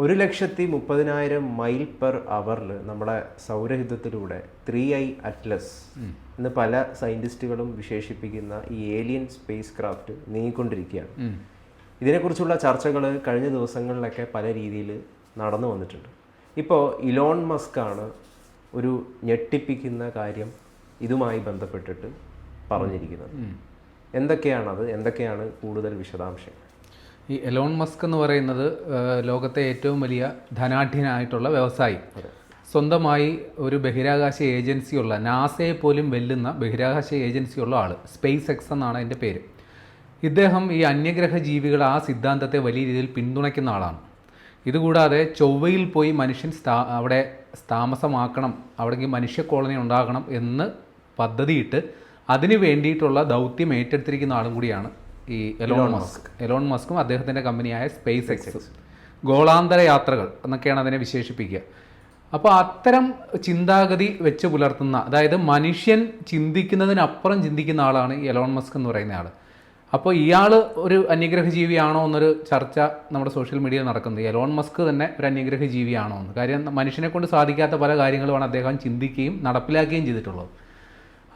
ഒരു ലക്ഷത്തി മുപ്പതിനായിരം മൈൽ പെർ അവറിൽ നമ്മുടെ സൗരഹിതത്തിലൂടെ ത്രീ ഐ അറ്റ്ലസ് എന്ന് പല സയന്റിസ്റ്റുകളും വിശേഷിപ്പിക്കുന്ന ഈ ഏലിയൻ സ്പേസ് ക്രാഫ്റ്റ് നീങ്ങിക്കൊണ്ടിരിക്കുകയാണ് ഇതിനെക്കുറിച്ചുള്ള ചർച്ചകൾ കഴിഞ്ഞ ദിവസങ്ങളിലൊക്കെ പല രീതിയിൽ നടന്നു വന്നിട്ടുണ്ട്. ഇപ്പോൾ ഇലോൺ മസ്കാണ് ഒരു ഞെട്ടിപ്പിക്കുന്ന കാര്യം ഇതുമായി ബന്ധപ്പെട്ടിട്ട് പറഞ്ഞിരിക്കുന്നത്. എന്തൊക്കെയാണത്? എന്തൊക്കെയാണ് കൂടുതൽ വിശദാംശങ്ങൾ? ഈ എലോൺ മസ്ക് എന്ന് പറയുന്നത് ലോകത്തെ ഏറ്റവും വലിയ ധനാഢ്യനായിട്ടുള്ള വ്യവസായി. സ്വന്തമായി ഒരു ബഹിരാകാശ ഏജൻസിയുള്ള നാസയെ പോലും വെല്ലുന്ന ബഹിരാകാശ ഏജൻസിയുള്ള ആൾ സ്പേസ് എക്സ് എന്നാണ് അതിന്റെ പേര്. ഇദ്ദേഹം ഈ അന്യഗ്രഹ ജീവികൾ ആ സിദ്ധാന്തത്തെ വലിയ രീതിയിൽ പിന്തുണയ്ക്കുന്ന ആളാണ്. ഇതുകൂടാതെ ചൊവ്വയിൽ പോയി മനുഷ്യൻ സ്ഥാ അവിടെ താമസമാക്കണം അവിടേക്ക് മനുഷ്യ കോളനി ഉണ്ടാകണം എന്ന് പദ്ധതിയിട്ട് അതിന് വേണ്ടിയിട്ടുള്ള ദൗത്യം ഏറ്റെടുത്തിരിക്കുന്ന ആളും കൂടിയാണ് ഈ എലോൺ മസ്ക് എലോൺ മസ്കും അദ്ദേഹത്തിന്റെ കമ്പനിയായ സ്പേസ് എക്സ് ഗോളാന്തര യാത്രകൾ എന്നൊക്കെയാണ് അതിനെ വിശേഷിപ്പിക്കുക. അപ്പോൾ അത്തരം ചിന്താഗതി വെച്ച് പുലർത്തുന്ന അതായത് മനുഷ്യൻ ചിന്തിക്കുന്നതിനപ്പുറം ചിന്തിക്കുന്ന ആളാണ് ഈ എലോൺ മസ്ക് എന്ന് പറയുന്ന ആൾ അപ്പോൾ ഇയാൾ ഒരു അന്യഗ്രഹ ജീവിയാണോ എന്നൊരു ചർച്ച നമ്മുടെ സോഷ്യൽ മീഡിയയിൽ നടക്കുന്നത് എലോൺ മസ്ക് തന്നെ ഒരു അന്യഗ്രഹ ജീവിയാണോ എന്ന്. കാര്യം മനുഷ്യനെ കൊണ്ട് സാധിക്കാത്ത പല കാര്യങ്ങളുമാണ് അദ്ദേഹം ചിന്തിക്കുകയും നടപ്പിലാക്കുകയും ചെയ്തിട്ടുള്ളത്.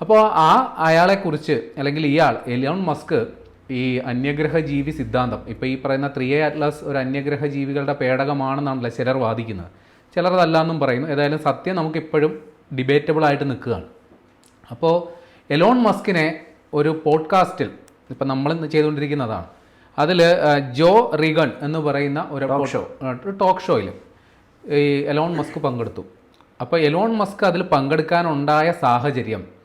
അപ്പോൾ ആ അയാളെക്കുറിച്ച് അല്ലെങ്കിൽ ഇയാൾ എലോൺ മസ്ക് ഈ അന്യഗ്രഹ ജീവി സിദ്ധാന്തം. ഇപ്പോൾ ഈ പറയുന്ന ത്രീ എ അറ്റ്ലസ് ഒരു അന്യഗ്രഹ ജീവികളുടെ പേടകമാണെന്നാണല്ലോ ചിലർ വാദിക്കുന്നത്. ചിലർ അതല്ല എന്നും പറയുന്നു. ഏതായാലും സത്യം നമുക്കിപ്പോഴും ഡിബേറ്റബിൾ ആയിട്ട് നിൽക്കുകയാണ്. അപ്പോൾ എലോൺ മസ്കിനെ ഒരു പോഡ്കാസ്റ്റിൽ ഇപ്പം നമ്മൾ ഇന്ന് ചെയ്തുകൊണ്ടിരിക്കുന്നതാണ്. അതിൽ ജോ റിഗൺ എന്ന് പറയുന്ന ഒരു ഷോ ടോക്ക് ഷോയിൽ ഈ എലോൺ മസ്ക് പങ്കെടുത്തു. അപ്പോൾ എലോൺ മസ്ക് അതിൽ പങ്കെടുക്കാനുണ്ടായ സാഹചര്യം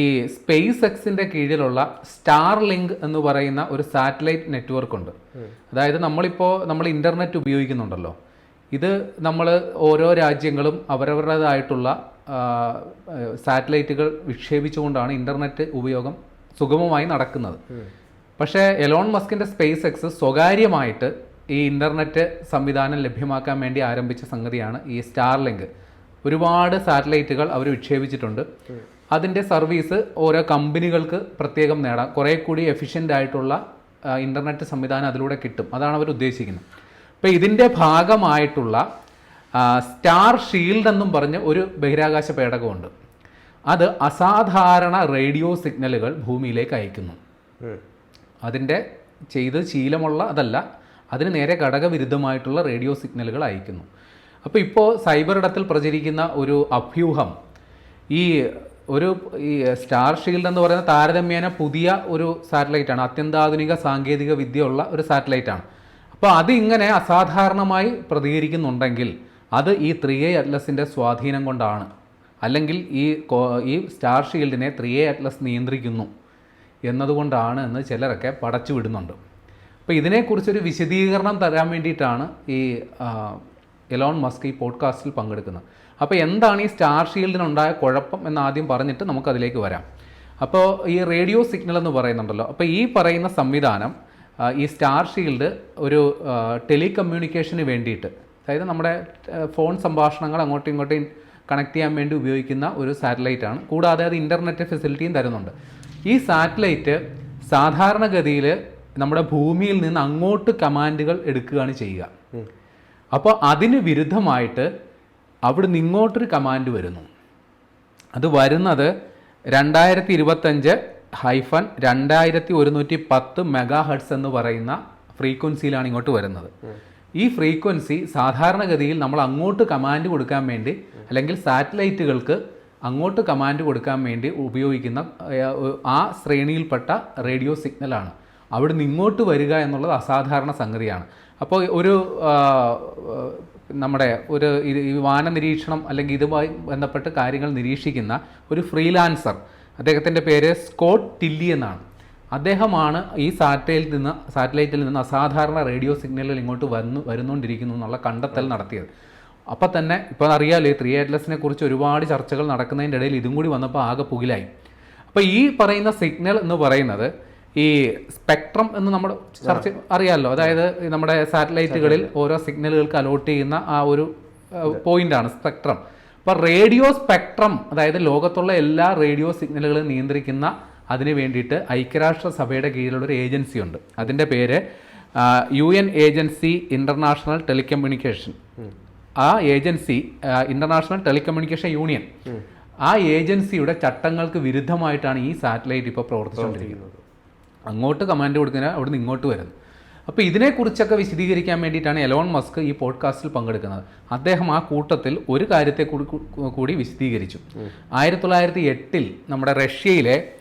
ഈ സ്പേസ് എക്സിന്റെ കീഴിലുള്ള സ്റ്റാർ ലിങ്ക് എന്ന് പറയുന്ന ഒരു സാറ്റലൈറ്റ് നെറ്റ്വർക്ക് ഉണ്ട് അതായത് നമ്മളിപ്പോൾ നമ്മൾ ഇന്റർനെറ്റ് ഉപയോഗിക്കുന്നുണ്ടല്ലോ. ഇത് നമ്മൾ ഓരോ രാജ്യങ്ങളും അവരവരുടേതായിട്ടുള്ള സാറ്റലൈറ്റുകൾ വിക്ഷേപിച്ചുകൊണ്ടാണ് ഇന്റർനെറ്റ് ഉപയോഗം സുഗമമായി നടക്കുന്നത്. പക്ഷേ എലോൺ മസ്കിന്റെ സ്പേസ് എക്സ് സ്വകാര്യമായിട്ട് ഈ ഇന്റർനെറ്റ് സംവിധാനം ലഭ്യമാക്കാൻ വേണ്ടി ആരംഭിച്ച സംഗതിയാണ് ഈ സ്റ്റാർ ലിങ്ക് ഒരുപാട് സാറ്റലൈറ്റുകൾ അവർ വിക്ഷേപിച്ചിട്ടുണ്ട്. അതിന്റെ സർവീസ് ഓരോ കമ്പനികൾക്ക് പ്രത്യേകം നേടാം. കുറേ കൂടി എഫിഷ്യന്റ് ആയിട്ടുള്ള ഇന്റർനെറ്റ് സംവിധാനം അതിലൂടെ കിട്ടും. അതാണ് അവർ ഉദ്ദേശിക്കുന്നത്. അപ്പോൾ ഇതിന്റെ ഭാഗമായിട്ടുള്ള സ്റ്റാർ ഷീൽഡ് എന്നും പറഞ്ഞ് ഒരു ബഹിരാകാശ പേടകമുണ്ട്. അത് അസാധാരണ റേഡിയോ സിഗ്നലുകൾ ഭൂമിയിലേക്ക് അയക്കുന്നു അതിന്റെ ചെയ്ത് ശീലമുള്ള അതല്ല അതിന് നേരെ ഘടകവിരുദ്ധമായിട്ടുള്ള റേഡിയോ സിഗ്നലുകൾ അയക്കുന്നു അപ്പോൾ ഇപ്പോൾ സൈബർ ഇടത്തിൽ പ്രചരിക്കുന്ന ഒരു അഭ്യൂഹം ഈ ഒരു ഈ സ്റ്റാർ ഷീൽഡ് എന്ന് പറയുന്ന താരതമ്യേന പുതിയ ഒരു സാറ്റലൈറ്റാണ് അത്യന്താധുനിക സാങ്കേതിക വിദ്യയുള്ള ഒരു സാറ്റലൈറ്റാണ്. അപ്പോൾ അത് ഇങ്ങനെ അസാധാരണമായി പ്രതികരിക്കുന്നുണ്ടെങ്കിൽ അത് ഈ ത്രീ എ അറ്റ്ലസിന്റെ സ്വാധീനം കൊണ്ടാണ്. അല്ലെങ്കിൽ ഈ ഈ സ്റ്റാർ ഷീൽഡിനെ ത്രീ എ അറ്റ്ലസ് നിയന്ത്രിക്കുന്നു എന്നതുകൊണ്ടാണ് എന്ന് ചിലരൊക്കെ പടച്ചു വിടുന്നുണ്ട്. അപ്പോൾ ഇതിനെക്കുറിച്ചൊരു വിശദീകരണം തരാൻ വേണ്ടിയിട്ടാണ് ഈ എലോൺ മസ്ക് ഈ പോഡ്കാസ്റ്റിൽ പങ്കെടുക്കുന്നത്. അപ്പോൾ എന്താണ് ഈ സ്റ്റാർ ഷീൽഡിനുണ്ടായ കുഴപ്പം എന്ന് ആദ്യം പറഞ്ഞിട്ട് നമുക്കതിലേക്ക് വരാം. അപ്പോൾ ഈ റേഡിയോ സിഗ്നൽ എന്ന് പറയുന്നുണ്ടല്ലോ. അപ്പോൾ ഈ പറയുന്ന സംവിധാനം ഈ സ്റ്റാർ ഷീൽഡ് ഒരു ടെലികമ്മ്യൂണിക്കേഷന് വേണ്ടിയിട്ട് അതായത് നമ്മുടെ ഫോൺ സംഭാഷണങ്ങൾ അങ്ങോട്ടും ഇങ്ങോട്ടും കണക്ട് ചെയ്യാൻ വേണ്ടി ഉപയോഗിക്കുന്ന ഒരു സാറ്റലൈറ്റ് ആണ്. കൂടാതെ അത് ഇന്റർനെറ്റ് ഫെസിലിറ്റിയും തരുന്നുണ്ട്. ഈ സാറ്റലൈറ്റ് സാധാരണഗതിയിൽ നമ്മുടെ ഭൂമിയിൽ നിന്ന് അങ്ങോട്ട് കമാൻഡുകൾ എടുക്കുകയാണ് ചെയ്യുക. അപ്പോൾ അതിന് വിരുദ്ധമായിട്ട് അവിടുന്ന് ഇങ്ങോട്ടൊരു കമാൻഡ് വരുന്നു. അത് വരുന്നത് രണ്ടായിരത്തി ഇരുപത്തഞ്ച് ഹൈഫൻ രണ്ടായിരത്തി ഒരുന്നൂറ്റി പത്ത് മെഗാ ഹെഡ്സ് എന്ന് പറയുന്ന ഫ്രീക്വൻസിയിലാണ് ഇങ്ങോട്ട് വരുന്നത്. ഈ ഫ്രീക്വൻസി സാധാരണഗതിയിൽ നമ്മൾ അങ്ങോട്ട് കമാൻഡ് കൊടുക്കാൻ വേണ്ടി അല്ലെങ്കിൽ സാറ്റലൈറ്റുകൾക്ക് അങ്ങോട്ട് കമാൻഡ് കൊടുക്കാൻ വേണ്ടി ഉപയോഗിക്കുന്ന ആ ശ്രേണിയിൽപ്പെട്ട റേഡിയോ സിഗ്നലാണ്. അവിടുന്ന് ഇങ്ങോട്ട് വരിക എന്നുള്ളത് അസാധാരണ സംഗതിയാണ്. അപ്പോൾ ഒരു നമ്മുടെ ഒരു ഈ വാന നിരീക്ഷണം അല്ലെങ്കിൽ ഇതുമായി ബന്ധപ്പെട്ട് കാര്യങ്ങൾ നിരീക്ഷിക്കുന്ന ഒരു ഫ്രീലാൻസർ. അദ്ദേഹത്തിന്റെ പേര് സ്കോട്ട് ടില്ലി എന്നാണ്. അദ്ദേഹമാണ് ഈ സാറ്റലൈറ്റിൽ നിന്ന് സാറ്റലൈറ്റിൽ നിന്ന് അസാധാരണ റേഡിയോ സിഗ്നലുകൾ ഇങ്ങോട്ട് വന്നു വരുന്നുകൊണ്ടിരിക്കുന്നു എന്നുള്ള കണ്ടെത്തൽ നടത്തിയത്. അപ്പോൾ തന്നെ ഇപ്പോൾ അറിയാമല്ലോ ഈ ത്രീ ഏറ്റ്ലസിനെ കുറിച്ച് ഒരുപാട് ചർച്ചകൾ നടക്കുന്നതിന്റെ ഇടയിൽ ഇതും കൂടി വന്നപ്പോൾ ആകെ പുകിലായി. അപ്പോൾ ഈ പറയുന്ന സിഗ്നൽ എന്ന് പറയുന്നത് ഈ സ്പെക്ട്രം എന്ന് നമ്മൾ ചർച്ച അറിയാമല്ലോ അതായത് നമ്മുടെ സാറ്റലൈറ്റുകളിൽ ഓരോ സിഗ്നലുകൾക്ക് അലോട്ട് ചെയ്യുന്ന ആ ഒരു പോയിന്റാണ് സ്പെക്ട്രം. അപ്പോൾ റേഡിയോ സ്പെക്ട്രം അതായത് ലോകത്തുള്ള എല്ലാ റേഡിയോ സിഗ്നലുകളും നിയന്ത്രിക്കുന്ന അതിന് വേണ്ടിയിട്ട് ഐക്യരാഷ്ട്ര സഭയുടെ കീഴിലുള്ള ഒരു ഏജൻസി ഉണ്ട് അതിന്റെ പേര് U N agency international telecommunication. ആ ഏജൻസി ഇന്റർനാഷണൽ ടെലികമ്മ്യൂണിക്കേഷൻ യൂണിയൻ. ആ ഏജൻസിയുടെ ചട്ടങ്ങൾക്ക് വിരുദ്ധമായിട്ടാണ് ഈ സാറ്റലൈറ്റ് ഇപ്പോൾ പ്രവർത്തിച്ചുകൊണ്ടിരിക്കുന്നത്. അങ്ങോട്ട് കമാൻഡ് കൊടുക്കുന്നില്ല അവിടുന്ന് ഇങ്ങോട്ട് വരുന്നു. അപ്പോൾ ഇതിനെക്കുറിച്ചൊക്കെ വിശദീകരിക്കാൻ വേണ്ടിയിട്ടാണ് എലോൺ മസ്ക് ഈ പോഡ്കാസ്റ്റിൽ പങ്കെടുക്കുന്നത്. അദ്ദേഹം ആ കൂട്ടത്തിൽ ഒരു കാര്യത്തെ കൂടി വിശദീകരിച്ചു ആയിരത്തി തൊള്ളായിരത്തി എട്ടിൽ നമ്മുടെ റഷ്യയിലെ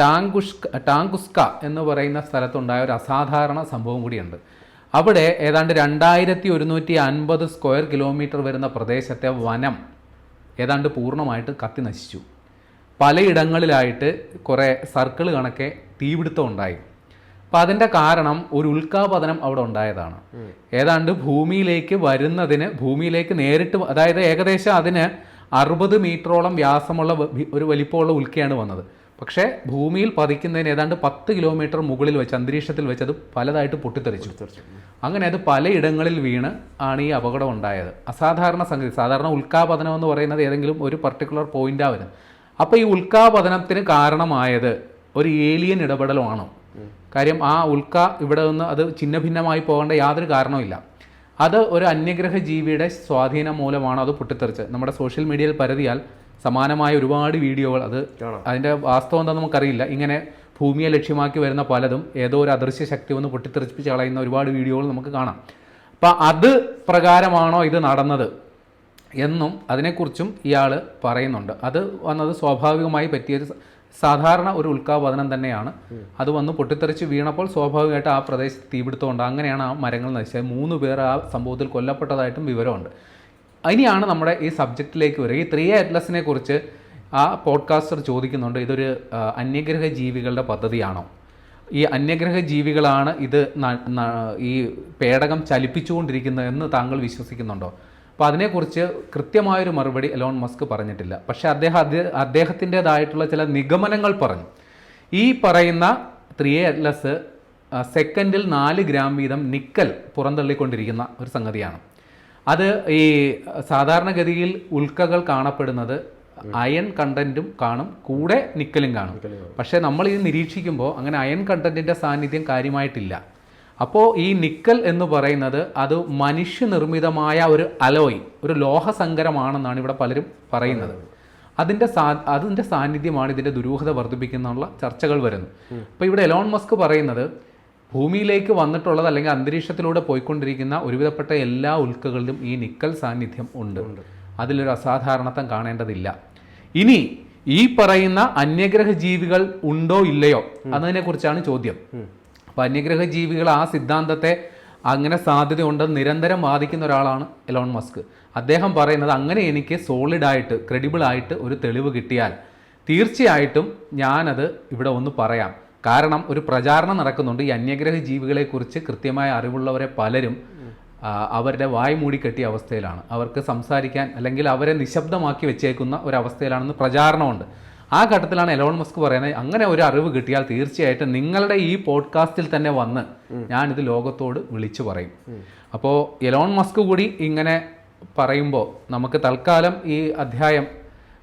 ടാങ്കുഷ് ടാങ്കുഷ്ക ടാങ്കുസ്ക എന്ന് പറയുന്ന സ്ഥലത്തുണ്ടായ ഒരു അസാധാരണ സംഭവം കൂടിയുണ്ട്. അവിടെ ഏതാണ്ട് രണ്ടായിരത്തി ഒരുന്നൂറ്റി അൻപത് സ്ക്വയർ കിലോമീറ്റർ വരുന്ന പ്രദേശത്തെ വനം ഏതാണ്ട് പൂർണമായിട്ട് കത്തി നശിച്ചു. പലയിടങ്ങളിലായിട്ട് കുറേ സർക്കിൾ കണക്കെ തീപിടുത്തം ഉണ്ടായി. അപ്പം അതിന്റെ കാരണം ഒരു ഉൽക്കാപതനം അവിടെ ഉണ്ടായതാണ്. ഏതാണ്ട് ഭൂമിയിലേക്ക് വരുന്നതിന് ഭൂമിയിലേക്ക് നേരിട്ട് അതായത് ഏകദേശം അതിന് അറുപത് മീറ്ററോളം വ്യാസമുള്ള ഒരു വലിപ്പമുള്ള ഉൽക്കയാണ് വന്നത്. പക്ഷേ ഭൂമിയിൽ പതിക്കുന്നതിന് ഏതാണ്ട് പത്ത് കിലോമീറ്റർ മുകളിൽ വെച്ച് അന്തരീക്ഷത്തിൽ വെച്ച് അത് പലതായിട്ട് പൊട്ടിത്തെറിച്ചു. അങ്ങനെ അത് പലയിടങ്ങളിൽ വീണ് ആണ് ഈ അപകടം ഉണ്ടായത്. അസാധാരണ സംഗതി സാധാരണ ഉൽക്കാപതനം എന്ന് പറയുന്നത് ഏതെങ്കിലും ഒരു പർട്ടിക്കുലർ പോയിന്റാ വരുന്നത്. അപ്പോൾ ഈ ഉൽക്കാപതനത്തിന് കാരണമായത് ഒരു ഏലിയൻ ഇടപെടലുമാണോ. കാര്യം ആ ഉൽക്ക ഇവിടെ നിന്ന് അത് ഛിന്ന ഭിന്നമായി പോകേണ്ട യാതൊരു കാരണവുമില്ല. അത് ഒരു അന്യഗ്രഹ ജീവിയുടെ സ്വാധീനം മൂലമാണ് അത് പൊട്ടിത്തെറിച്ചത്. നമ്മുടെ സോഷ്യൽ മീഡിയയിൽ പരതിയാൽ സമാനമായ ഒരുപാട് വീഡിയോകൾ അത്. അതിന്റെ വാസ്തവം എന്താണെന്ന് നമുക്കറിയില്ല. ഇങ്ങനെ ഭൂമിയെ ലക്ഷ്യമാക്കി വരുന്ന പലതും ഏതോ ഒരു അദൃശ്യ ശക്തി വന്ന് പൊട്ടിത്തെറിപ്പിച്ച് കളയുന്ന ഒരുപാട് വീഡിയോകൾ നമുക്ക് കാണാം. അപ്പം അത് പ്രകാരമാണോ ഇത് നടന്നത് എന്നും അതിനെക്കുറിച്ചും ഇയാൾ പറയുന്നുണ്ട്. അത് വന്നത് സ്വാഭാവികമായി പറ്റിയൊരു സാധാരണ ഒരു ഉൽക്കാപതനം തന്നെയാണ്. അത് വന്ന് പൊട്ടിത്തെറിച്ച് വീണപ്പോൾ സ്വാഭാവികമായിട്ട് ആ പ്രദേശത്ത് തീപിടുത്തമുണ്ട്. അങ്ങനെയാണ് ആ മരങ്ങൾ നശിച്ചത്. മൂന്ന് പേർ ആ സംഭവത്തിൽ കൊല്ലപ്പെട്ടതായിട്ടും വിവരമുണ്ട്. ഇനിയാണ് നമ്മുടെ ഈ സബ്ജക്റ്റിലേക്ക് വരിക. ഈ ത്രീ അറ്റ്ലസിനെ കുറിച്ച് ആ പോഡ്കാസ്റ്റർ ചോദിക്കുന്നുണ്ട്. ഇതൊരു അന്യഗ്രഹ ജീവികളുടെ പദ്ധതിയാണോ? ഈ അന്യഗ്രഹ ജീവികളാണ് ഇത് ഈ പേടകം ചലിപ്പിച്ചുകൊണ്ടിരിക്കുന്നത് എന്ന് താങ്കൾ വിശ്വസിക്കുന്നുണ്ടോ? അപ്പോൾ അതിനെക്കുറിച്ച് കൃത്യമായൊരു മറുപടി എലോൺ മസ്ക് പറഞ്ഞിട്ടില്ല. പക്ഷേ അദ്ദേഹം അദ്ദേഹ അദ്ദേഹത്തിന്റെതായിട്ടുള്ള ചില നിഗമനങ്ങൾ പറഞ്ഞു. ഈ പറയുന്ന ത്രീ അറ്റ്ലസ് സെക്കൻഡിൽ നാല് ഗ്രാം വീതം നിക്കൽ പുറന്തള്ളിക്കൊണ്ടിരിക്കുന്ന ഒരു സംഗതിയാണ്. അത് ഈ സാധാരണഗതിയിൽ ഉൽക്കകൾ കാണപ്പെടുന്നത് അയൺ കണ്ടന്റും കാണും കൂടെ നിക്കലും കാണും. പക്ഷേ നമ്മൾ ഇത് നിരീക്ഷിക്കുമ്പോൾ അങ്ങനെ അയൺ കണ്ടന്റിന്റെ സാന്നിധ്യം കാര്യമായിട്ടില്ല. അപ്പോൾ ഈ നിക്കൽ എന്ന് പറയുന്നത് അത് മനുഷ്യനിർമ്മിതമായ ഒരു അലോയ് ഒരു ലോഹസങ്കരമാണെന്നാണ് ഇവിടെ പലരും പറയുന്നത്. അതിന്റെ സാ അതിന്റെ സാന്നിധ്യമാണ് ഇതിന്റെ ദുരൂഹത വർദ്ധിപ്പിക്കുന്നുള്ള ചർച്ചകൾ വരുന്നു അപ്പോൾ ഇവിടെ എലോൺ മസ്ക് പറയുന്നത് ഭൂമിയിലേക്ക് വന്നിട്ടുള്ളത് അല്ലെങ്കിൽ അന്തരീക്ഷത്തിലൂടെ പോയിക്കൊണ്ടിരിക്കുന്ന ഒരുവിധപ്പെട്ട എല്ലാ ഉൽക്കകളിലും ഈ നിക്കൽ സാന്നിധ്യം ഉണ്ട്. അതിലൊരു അസാധാരണത്വം കാണേണ്ടതില്ല. ഇനി ഈ പറയുന്ന അന്യഗ്രഹ ജീവികൾ ഉണ്ടോ ഇല്ലയോ എന്നതിനെ കുറിച്ചാണ് ചോദ്യം. അപ്പൊ അന്യഗ്രഹ ജീവികൾ ആ സിദ്ധാന്തത്തെ അങ്ങനെ സാധ്യതയുണ്ടെന്ന് നിരന്തരം വാദിക്കുന്ന ഒരാളാണ് എലോൺ മസ്ക്. അദ്ദേഹം പറയുന്നത് അങ്ങനെ എനിക്ക് സോളിഡായിട്ട് ക്രെഡിബിൾ ആയിട്ട് ഒരു തെളിവ് കിട്ടിയാൽ തീർച്ചയായിട്ടും ഞാനത് ഇവിടെ ഒന്ന് പറയാം. കാരണം ഒരു പ്രചാരണം നടക്കുന്നുണ്ട്. ഈ അന്യഗ്രഹ ജീവികളെക്കുറിച്ച് കൃത്യമായ അറിവുള്ളവരെ പലരും അവരുടെ വായ് മൂടിക്കെട്ടിയ അവസ്ഥയിലാണ്. അവർക്ക് സംസാരിക്കാൻ അല്ലെങ്കിൽ അവരെ നിശബ്ദമാക്കി വെച്ചേക്കുന്ന ഒരവസ്ഥയിലാണെന്ന് പ്രചാരണമുണ്ട്. ആ ഘട്ടത്തിലാണ് എലോൺ മസ്ക് പറയുന്നത് അങ്ങനെ ഒരു അറിവ് കിട്ടിയാൽ തീർച്ചയായിട്ടും നിങ്ങളുടെ ഈ പോഡ്കാസ്റ്റിൽ തന്നെ വന്ന് ഞാനിത് ലോകത്തോട് വിളിച്ചു പറയും. അപ്പോൾ എലോൺ മസ്ക് കൂടി ഇങ്ങനെ പറയുമ്പോൾ നമുക്ക് തൽക്കാലം ഈ അധ്യായം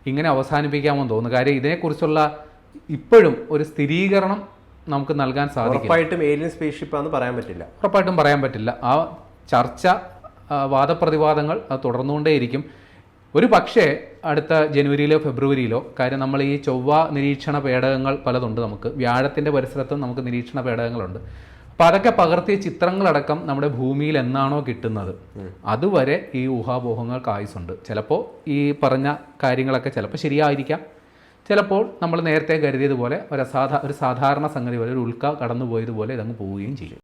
ഇങ്ങനെ അവസാനിപ്പിക്കാമെന്ന് തോന്നുന്നു. കാര്യം ഇതിനെക്കുറിച്ചുള്ള ഇപ്പോഴും ഒരു സ്ഥിരീകരണം നമുക്ക് നൽകാൻ സാധിക്കും ഉറപ്പായിട്ടും ഏലിയൻ സ്പേസ്ഷിപ്പ് ആണെന്ന് പറയാൻ പറ്റില്ല. ഉറപ്പായിട്ടും പറയാൻ പറ്റില്ല. ആ ചർച്ച വാദപ്രതിവാദങ്ങൾ അത് തുടർന്നുകൊണ്ടേയിരിക്കും. ഒരു പക്ഷേ അടുത്ത ജനുവരിയിലോ ഫെബ്രുവരിയിലോ കാര്യം നമ്മൾ ഈ ചൊവ്വ നിരീക്ഷണ പേടകങ്ങൾ പലതുണ്ട് നമുക്ക്. വ്യാഴത്തിന്റെ പരിസരത്തും നമുക്ക് നിരീക്ഷണ പേടകങ്ങളുണ്ട്. അപ്പോൾ അതൊക്കെ പകർത്തിയ ചിത്രങ്ങളടക്കം നമ്മുടെ ഭൂമിയിൽ എന്നാണോ കിട്ടുന്നത്? അതുവരെ ഈ ഊഹാപോഹങ്ങൾക്ക് ആയുസുണ്ട് ചിലപ്പോൾ ഈ പറഞ്ഞ കാര്യങ്ങളൊക്കെ ചിലപ്പോൾ ശരിയായിരിക്കാം. ചിലപ്പോൾ നമ്മൾ നേരത്തെ കരുതിയതുപോലെ ഒരു അസാധാ ഒരു സാധാരണ സംഗതി പോലെ ഒരു ഉൾക്ക കടന്നു പോയതുപോലെ ഇതങ്ങ് പോവുകയും ചെയ്യും.